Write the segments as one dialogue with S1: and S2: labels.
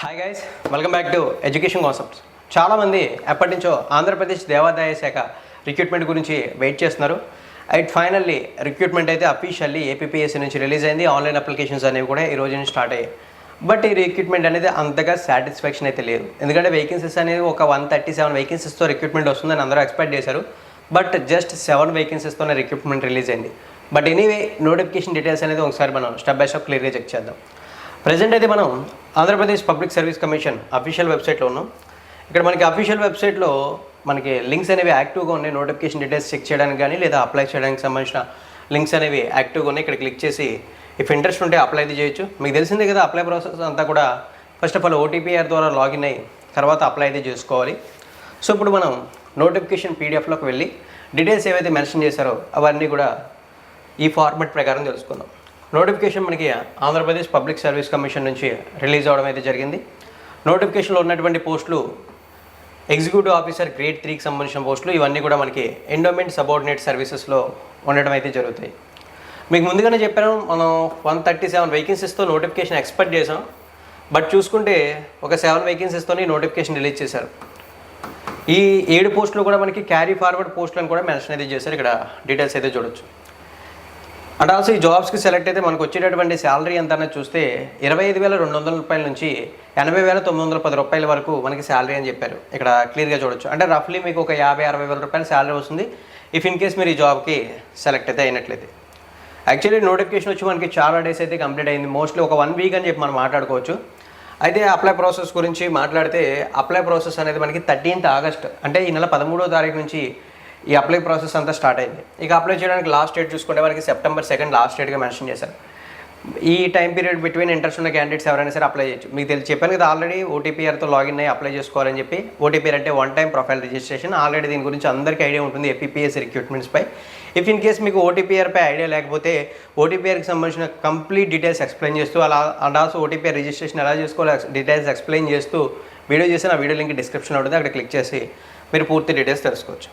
S1: Hi guys welcome back to education concepts చాలామంది ఎప్పటి నుంచో ఆంధ్రప్రదేశ్ దేవాదాయ శాఖ రిక్రూట్మెంట్ గురించి వెయిట్ చేస్తున్నారు. అండ్ ఫైనల్లీ రిక్రూట్మెంట్ అయితే అఫీషియల్లీ ఏపీఎస్సీ నుంచి రిలీజ్ అయింది. ఆన్లైన్ అప్లికేషన్స్ అనేవి కూడా ఈ రోజు నుంచి స్టార్ట్ అయ్యాయి. బట్ ఈ రిక్రూట్మెంట్ అనేది అంతగా సాటిస్ఫాక్షన్ అయితే లేదు. ఎందుకంటే వేకెన్సీస్ అనేది ఒక వన్ థర్టీ సెవెన్ వేకెన్సీస్తో రిక్రూట్మెంట్ వస్తుందని అందరూ ఎక్స్పెక్ట్ చేశారు. బట్ జస్ట్ సెవెన్ వేకెన్సీస్తోనే రిక్రూట్మెంట్ రిలీజ్ అయింది. బట్ ఎనీవే నోటిఫికేషన్ డీటెయిల్స్ అనేది ఒకసారి మనం స్టెప్ బై స్టెప్ క్లియర్గా చెక్ చేద్దాం. ప్రజెంట్ అయితే మనం Andhra Pradesh public service commission official వెబ్సైట్లో ఉన్నాం. ఇక్కడ మనకి అఫీషియల్ వెబ్సైట్లో మనకి లింక్స్ అనేవి యాక్టివ్గా ఉన్నాయి. నోటిఫికేషన్ డీటెయిల్స్ చెక్ చేయడానికి కానీ లేదా అప్లై చేయడానికి సంబంధించిన లింక్స్ అనేవి యాక్టివ్గా ఉన్నాయి. ఇక్కడ క్లిక్ చేసి ఇఫ్ ఇంట్రెస్ట్ ఉంటే అప్లై అయితే చేయొచ్చు. మీకు తెలిసిందే కదా అప్లై ప్రాసెస్ అంతా కూడా first of all O T P R ద్వారా లాగిన్ అయ్యి తర్వాత అప్లై అయితే చేసుకోవాలి. సో ఇప్పుడు మనం నోటిఫికేషన్ పీడిఎఫ్లోకి వెళ్ళి డీటెయిల్స్ ఏవైతే మెన్షన్ చేశారో అవన్నీ కూడా ఈ ఫార్మెట్ ప్రకారం తెలుసుకుందాం. నోటిఫికేషన్ మనకి ఆంధ్రప్రదేశ్ పబ్లిక్ సర్వీస్ కమిషన్ నుంచి రిలీజ్ అవ్వడం అయితే జరిగింది. నోటిఫికేషన్లో ఉన్నటువంటి పోస్టులు ఎగ్జిక్యూటివ్ ఆఫీసర్ గ్రేడ్ త్రీకి సంబంధించిన పోస్టులు ఇవన్నీ కూడా మనకి ఎండోమెంట్ సబార్డినేట్ సర్వీసెస్లో ఉండడం అయితే జరుగుతాయి. మీకు ముందుగానే చెప్పాను మనం వన్ థర్టీ సెవెన్ వేకెన్సీస్తో నోటిఫికేషన్ ఎక్స్పెక్ట్ చేసాం బట్ చూసుకుంటే ఒక సెవెన్ వేకెన్సీస్తోనే నోటిఫికేషన్ రిలీజ్ చేశారు. ఈ ఏడు పోస్టులు కూడా మనకి క్యారీ ఫార్వర్డ్ పోస్టులను కూడా మెన్షన్ అయితే చేశారు. ఇక్కడ డీటెయిల్స్ అయితే చూడొచ్చు. అండ్ ఆల్సో ఈ జాబ్స్కి సెలెక్ట్ అయితే మనకు వచ్చేటటువంటి శాలరీ ఎంత అనేది చూస్తే ఇరవై ఐదు వేల రెండు వందల రూపాయల నుంచి ఎనభై వేల తొమ్మిది వందల పది రూపాయల వరకు మనకి శాలరీ అని చెప్పారు. ఇక్కడ క్లియర్గా చూడొచ్చు. అంటే రఫ్లీ మీకు ఒక యాభై అరవై వేల రూపాయల శాలరీ వస్తుంది. ఇఫ్ ఇన్ కేస్ మీరు ఈ జాబ్కి సెలెక్ట్ అయితే అయినట్లయితే. యాక్చువల్లీ నోటిఫికేషన్ వచ్చి మనకి చాలా డేస్ అయితే కంప్లీట్ అయింది. మోస్ట్లీ ఒక వన్ వీక్ అని చెప్పి మనం మాట్లాడుకోవచ్చు. అయితే అప్లై ప్రాసెస్ గురించి మాట్లాడితే అప్లై ప్రాసెస్ అనేది మనకి థర్టీన్త్ ఆగస్ట్ అంటే ఈ నెల పదమూడో తారీఖు నుంచి ఈ అప్లై ప్రాసెస్ అంతా స్టార్ట్ అయింది. ఇక అప్లై చేయడానికి లాస్ట్ డేట్ చూసుకుంటే మనకి సెప్టెంబర్ సెకండ్ లాస్ట్ డేట్గా మెన్షన్ చేశారు. ఈ టైం పీరియడ్ బిట్వీన్ ఇంట్రెస్ట్ ఉన్న క్యాండిడేట్స్ ఎవరైనా సరే అప్లై చేయొచ్చు. మీకు తెలిసి చెప్పాను కదా ఆల్రెడీ ఓటీపీఆర్తో లాగిన్ అయ్యి అప్లై చేసుకోవాలని చెప్పి. ఓటీపీఆర్ అంటే one time profile registration already దీని గురించి అందరికీ ఐడియా ఉంటుంది ఏపీఎస్ రిక్రూట్మెంట్స్పై ఇఫ్ ఇన్ కేస్ మీకు ఓటీపీఆర్పై ఐడియా లేకపోతే ఓటీపీఆర్కి సంబంధించిన కంప్లీట్ డీటెయిల్స్ ఎక్స్ప్లెయిన్ చేస్తూ అలా అండ్ ఆల్సో ఓటీపీఆర్ రిజిస్ట్రేషన్ ఎలా చేసుకోవాలో డీటెయిల్స్ ఎక్స్ప్లెయిన్ చేస్తూ వీడియో చేసి నా వీడియో లింక్ డిస్క్రిప్షన్ ఉంటుంది. అక్కడ క్లిక్ చేసి మీరు పూర్తి డీటెయిల్స్ తెలుసుకోవచ్చు.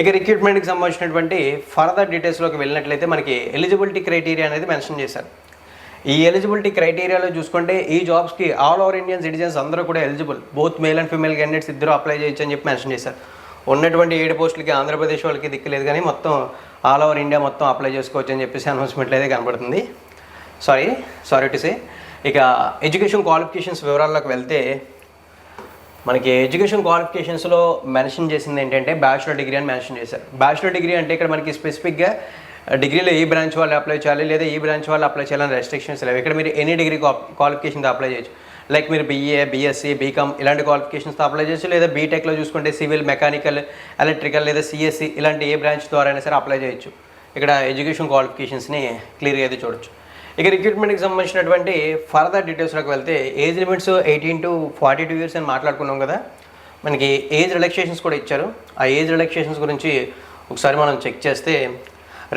S1: ఇక రిక్రూట్మెంట్కి సంబంధించినటువంటి ఫర్దర్ డీటెయిల్స్లోకి వెళ్ళినట్లయితే మనకి ఎలిజిబిలిటీ క్రైటీరియా అనేది మెన్షన్ చేశారు. ఈ ఎలిజిబిలిటీ క్రైటీరియాలో చూసుకుంటే ఈ జాబ్స్కి ఆల్ ఓవర్ ఇండియన్ సిటిజన్స్ అందరూ కూడా eligible both male and female candidates ఇద్దరు అప్లై చేయొచ్చు అని చెప్పి మెన్షన్ చేశారు. ఉన్నటువంటి ఏడు పోస్టులకి ఆంధ్రప్రదేశ్ వాళ్ళకి దిక్కులేదు కానీ మొత్తం ఆల్ ఓవర్ ఇండియా మొత్తం అప్లై చేసుకోవచ్చు అని చెప్పేసి అనౌన్స్మెంట్లు అయితే కనబడుతుంది. సారీ సారీ టు సే ఇక ఎడ్యుకేషన్ క్వాలిఫికేషన్స్ వివరాల్లోకి వెళ్తే మనకి ఎడ్యుకేషన్ క్వాలిఫికేషన్స్లో మెన్షన్ చేసింది ఏంటంటే బ్యాచులర్ డిగ్రీ అని మెన్షన్ చేశారు. బ్యాచులర్ డిగ్రీ అంటే ఇక్కడ మనకి స్పెసిఫిక్గా డిగ్రీలో ఈ బ్రాంచ్ వాళ్ళు అప్లై చేయాలి లేదా ఈ బ్రాంచ్ వాళ్ళు అప్లై చేయాలని రెస్ట్రిక్షన్స్ లేవు. ఇక్కడ మీరు ఎనీ డిగ్రీ క్వాలిఫికేషన్తో అప్లై చేయొచ్చు. లైక్ మీరు బీఏ బీఎస్సీ బీకామ్ ఇలాంటి క్వాలిఫికేషన్స్తో అప్లై చేయొచ్చు లేదా బీటెక్లో చూసుకుంటే సివిల్ మెకానికల్ ఎలక్ట్రికల్ లేదా సిఎస్సి ఇలాంటి ఏ బ్రాంచ్ ద్వారా అయినా సరే అప్లై చేయొచ్చు. ఇక్కడ ఎడ్యుకేషన్ క్వాలిఫికేషన్స్ని క్లియర్గా అయితే చూడొచ్చు. ఇక రిక్రూట్మెంట్కి సంబంధించినటువంటి ఫర్దర్ డీటెయిల్స్లోకి వెళ్తే age limits eighteen to forty two years అని మాట్లాడుకున్నాం కదా. మనకి ఏజ్ రిలాక్సేషన్స్ కూడా ఇచ్చారు. ఆ ఏజ్ రిలాక్సేషన్స్ గురించి ఒకసారి మనం చెక్ చేస్తే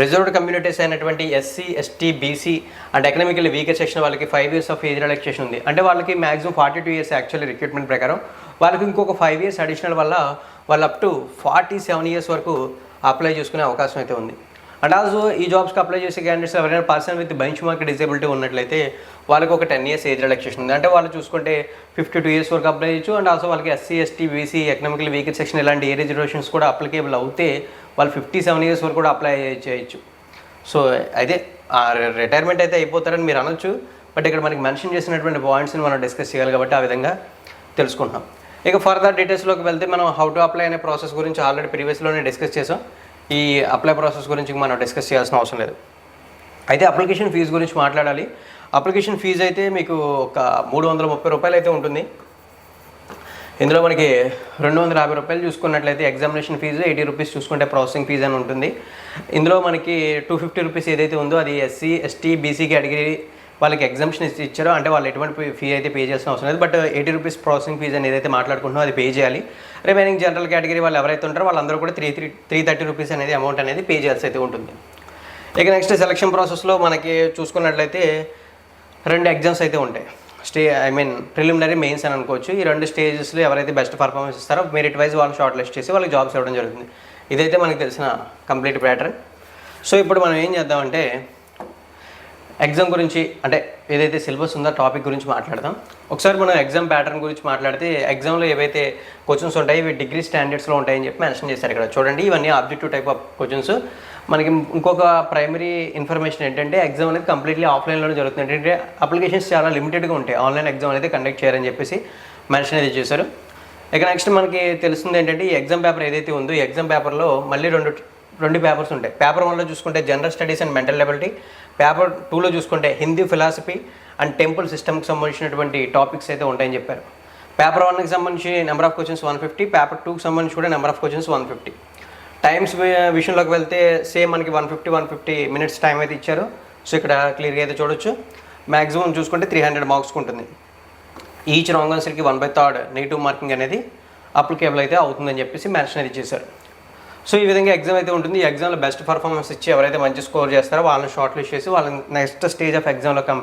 S1: రిజర్వ్డ్ కమ్యూనిటీస్ అయినటువంటి SC ST BC and economically weaker section వాళ్ళకి five years of age relaxation ఉంది. అంటే వాళ్ళకి maximum forty two years actually recruitment ప్రకారం. వాళ్ళకి ఇంకొక ఫైవ్ ఇయర్స్ అడిషనల్ వల్ల వాళ్ళు up to forty seven years వరకు అప్లై చేసుకునే అవకాశం అయితే ఉంది. అండ్ ఆల్సో ఈ జాబ్స్కి అప్లై చేసే క్యాండిడేట్స్ ఎవరైనా person with bench mark disability ఉన్నట్లయితే వాళ్ళకి ఒక టెన్ ఇయర్స్ ఏజ్ రిలాక్సేషన్ ఉంది. అంటే వాళ్ళు చూసుకుంటే ఫిఫ్టీ టూ ఇయర్స్ వరకు అప్లై చేయొచ్చు. అండ్ ఆల్సో వాళ్ళకి SC ST BC economical weaker section ఇలాంటి ఏ రిజర్వేషన్స్ కూడా అప్లికేబుల్ అవుతే వాళ్ళు ఫిఫ్టీ సెవెన్ ఇయర్స్ వరకు కూడా అప్లై చేయొచ్చు. సో అయితే రిటైర్మెంట్ అయితే అయిపోతారని మీరు అనొచ్చు. బట్ ఇక్కడ మనకి మెన్షన్ చేసినటువంటి పాయింట్స్ని మనం డిస్కస్ చేయాలి కాబట్టి ఆ విధంగా తెలుసుకుంటున్నాం. ఇక ఫర్దర్ డీటెయిల్స్లోకి వెళ్తే మనం హౌ టు అప్లై అనే ప్రాసెస్ గురించి ఆల్రెడీ ప్రీవియస్లోనే డిస్కస్ చేసాం. ఈ అప్లై ప్రాసెస్ గురించి మనం డిస్కస్ చేయాల్సిన అవసరం లేదు. అయితే అప్లికేషన్ ఫీజు గురించి మాట్లాడాలి. అప్లికేషన్ ఫీజు అయితే మీకు ఒక మూడు వందల ముప్పై రూపాయలు అయితే ఉంటుంది. ఇందులో మనకి రెండు వందల యాభై రూపాయలు చూసుకున్నట్లయితే ఎగ్జామినేషన్ ఫీజు ఎయిటీ రూపీస్ చూసుకుంటే ప్రాసెసింగ్ ఫీజు అని ఉంటుంది. ఇందులో మనకి టూ ఫిఫ్టీ రూపీస్ ఏదైతే ఉందో అది ఎస్సీ ఎస్టీ బీసీ కేటగిరీ వాళ్ళకి ఎగ్జామ్షన్ ఇచ్చారో అంటే వాళ్ళు ఎటువంటి ఫీ అయితే పే చేయాల్సిన అవసరం లేదు. But eighty rupees processing fee అనేది ఏదైతే మాట్లాడుకుంటున్నామో అది పే చేయాలి. రిమైనింగ్ జనరల్ కేటగిరీ వాళ్ళు ఎవరైతే ఉంటారో వాళ్ళందరూ కూడా three three three thirty rupees అనేది అమౌంట్ అనేది పే చేయాల్సి అయితే ఉంటుంది. ఇక నెక్స్ట్ సెలక్షన్ ప్రాసెస్లో మనకి చూసుకున్నట్లయితే రెండు ఎగ్జామ్స్ అయితే ఉంటాయి. Stay I mean preliminary mains అని అనుకోవచ్చు. ఈ రెండు స్టేజెస్లో ఎవరైతే బెస్ట్ పర్ఫార్మెన్స్ ఇస్తారో మెరిట్ వైజ్ వాళ్ళు షార్ట్ లిస్ట్ చేసి వాళ్ళకి జాబ్స్ ఇవ్వడం జరుగుతుంది. ఇదైతే మనకి తెలిసిన కంప్లీట్ ప్యాటర్న్ సో ఇప్పుడు మనం ఏం చేద్దామంటే ఎగ్జామ్ గురించి అంటే ఏదైతే సిలబస్ ఉందో టాపిక్ గురించి మాట్లాడదాం. ఒకసారి మనం ఎగ్జామ్ ప్యాటర్న్ గురించి మాట్లాడితే ఎగ్జామ్లో ఏవైతే క్వశ్చన్స్ ఉంటాయి ఇవి డిగ్రీ స్టాండర్డ్స్లో ఉంటాయని చెప్పి మెన్షన్ చేశారు ఇక్కడ. చూడండి ఇవన్నీ ఆబ్జెక్టివ్ టైప్ ఆఫ్ క్వశ్చన్స్ మనకి ఇంకొక ప్రైమరీ ఇన్ఫర్మేషన్ ఏంటంటే ఎగ్జామ్ అనేది కంప్లీట్లీ ఆఫ్లైన్లోనే జరుగుతుంది. ఏంటంటే అప్లికేషన్స్ చాలా లిమిటెడ్గా ఉంటాయి. ఆన్లైన్ ఎగ్జామ్ అనేది కండక్ట్ చేయాలని చెప్పేసి మెన్షన్ అయితే చేశారు. ఇక నెక్స్ట్ మనకి తెలుస్తుంది ఏంటంటే ఈ ఎగ్జామ్ పేపర్ ఏదైతే ఉందో ఈ ఎగ్జామ్ పేపర్లో మళ్ళీ రెండు రెండు పేపర్స్ ఉంటాయి. పేపర్ వన్లో చూసుకుంటే general studies and mental ability paper టూలో చూసుకుంటే హిందీ ఫిలాసఫీ అండ్ టెంపుల్ సిస్టమ్కి సంబంధించినటువంటి టాపిక్స్ అయితే ఉంటాయని చెప్పారు. పేపర్ వన్కి సంబంధించి number of questions one fifty paper టూకి సంబంధించి కూడా number of questions one fifty. Times విషయంలోకి వెళ్తే సేమ్ మనకి one fifty one fifty minutes time అయితే ఇచ్చారు. సో ఇక్కడ క్లియర్గా అయితే చూడొచ్చు. మ్యాక్సిమం చూసుకుంటే త్రీ హండ్రెడ్ మార్క్స్కి ఉంటుంది. Each wrong ఆన్సర్కి one by third negative marking అనేది అప్లికేబుల్ అయితే అవుతుందని చెప్పేసి మెన్షన్ అయితే చేశారు. సో ఈ విధంగా ఎగ్జామ్ అయితే ఉంటుంది. ఈ ఎగ్జామ్లో బెస్ట్ పర్ఫార్మెన్స్ ఇచ్చి ఎవరైతే మంచి స్కోర్ చేస్తారో వాళ్ళని షార్ట్ లిస్ట్ చేసి వాళ్ళని నెక్స్ట్ స్టేజ్ ఆఫ్ ఎగ్జామ్లో కం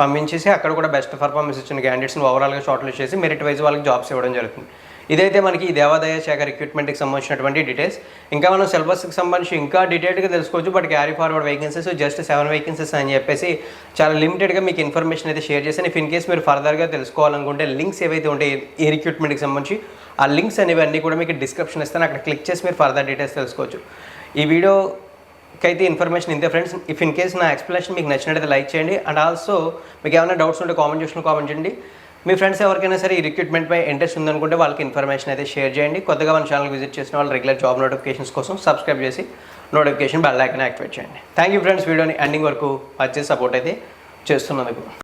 S1: పంపించేసి అక్కడ కూడా బెస్ట్ పర్ఫార్మెన్స్ ఇచ్చిన క్యాండిడేట్స్ని ఓవరాల్గా షార్ట్ లిస్ట్ చేసి మెరిట్ వైజ్ వాళ్ళకి జాబ్స్ ఇవ్వడం జరుగుతుంది. ఇదైతే మనకి ఈ దేవాదాయ శాఖ రిక్రూట్మెంట్కి సంబంధించినటువంటి డీటెయిల్స్ ఇంకా మనం సిలబస్కి సంబంధించి ఇంకా డీటెయిల్గా తెలుసుకోవచ్చు but carry forward vacancies just seven vacancies అని చెప్పేసి చాలా లిమిటెడ్గా మీకు ఇన్ఫర్మేషన్ అయితే షేర్ చేశాను. ఇఫ్ ఇన్ కేస్ మీరు ఫర్దర్గా తెలుసుకోవాలనుకుంటే లింక్స్ ఏవైతే ఉంటాయి ఈ రిక్రూట్మెంట్కి సంబంధించి ఆ లింక్స్ అనేవి అన్నీ కూడా మీకు డిస్క్రిప్షన్ ఇస్తాను. అక్కడ క్లిక్ చేసి మీరు ఫర్దర్ డీటెయిల్స్ తెలుసుకోవచ్చు. ఈ వీడియోకైతే అయితే ఇన్ఫర్మేషన్ ఇంతే ఫ్రెండ్స్ ఇఫ్ ఇన్ కేస్ నా ఎక్స్ప్లెనేషన్ మీకు నచ్చినట్లయితే లైక్ చేయండి. అండ్ ఆల్సో మీకు ఏమైనా డౌట్స్ ఉంటే కామెంట్ చేసిన కామెంట్ చేయండి. మీ ఫ్రెండ్స్ ఎవరికైనా సరే ఈ రిక్రూట్మెంట్పై ఇంట్రెస్ట్ ఉందనుకుంటే వాళ్ళకి ఇన్ఫర్మేషన్ అయితే షేర్ చేయండి. కొత్తగా మన ఛానల్ విజిట్ చేసిన వాళ్ళు రెగ్యులర్ జాబ్ నోటిఫికేషన్స్ కోసం సబ్స్క్రైబ్ చేసి నోటిఫికేషన్ బెల్ ఐకన్ యాక్టివేట్ చేయండి. థ్యాంక్ యూ ఫ్రెండ్స్ వీడియోని ఎండింగ్ వరకు వచ్చే సపోర్ట్ అయితే చేస్తున్నందుకు.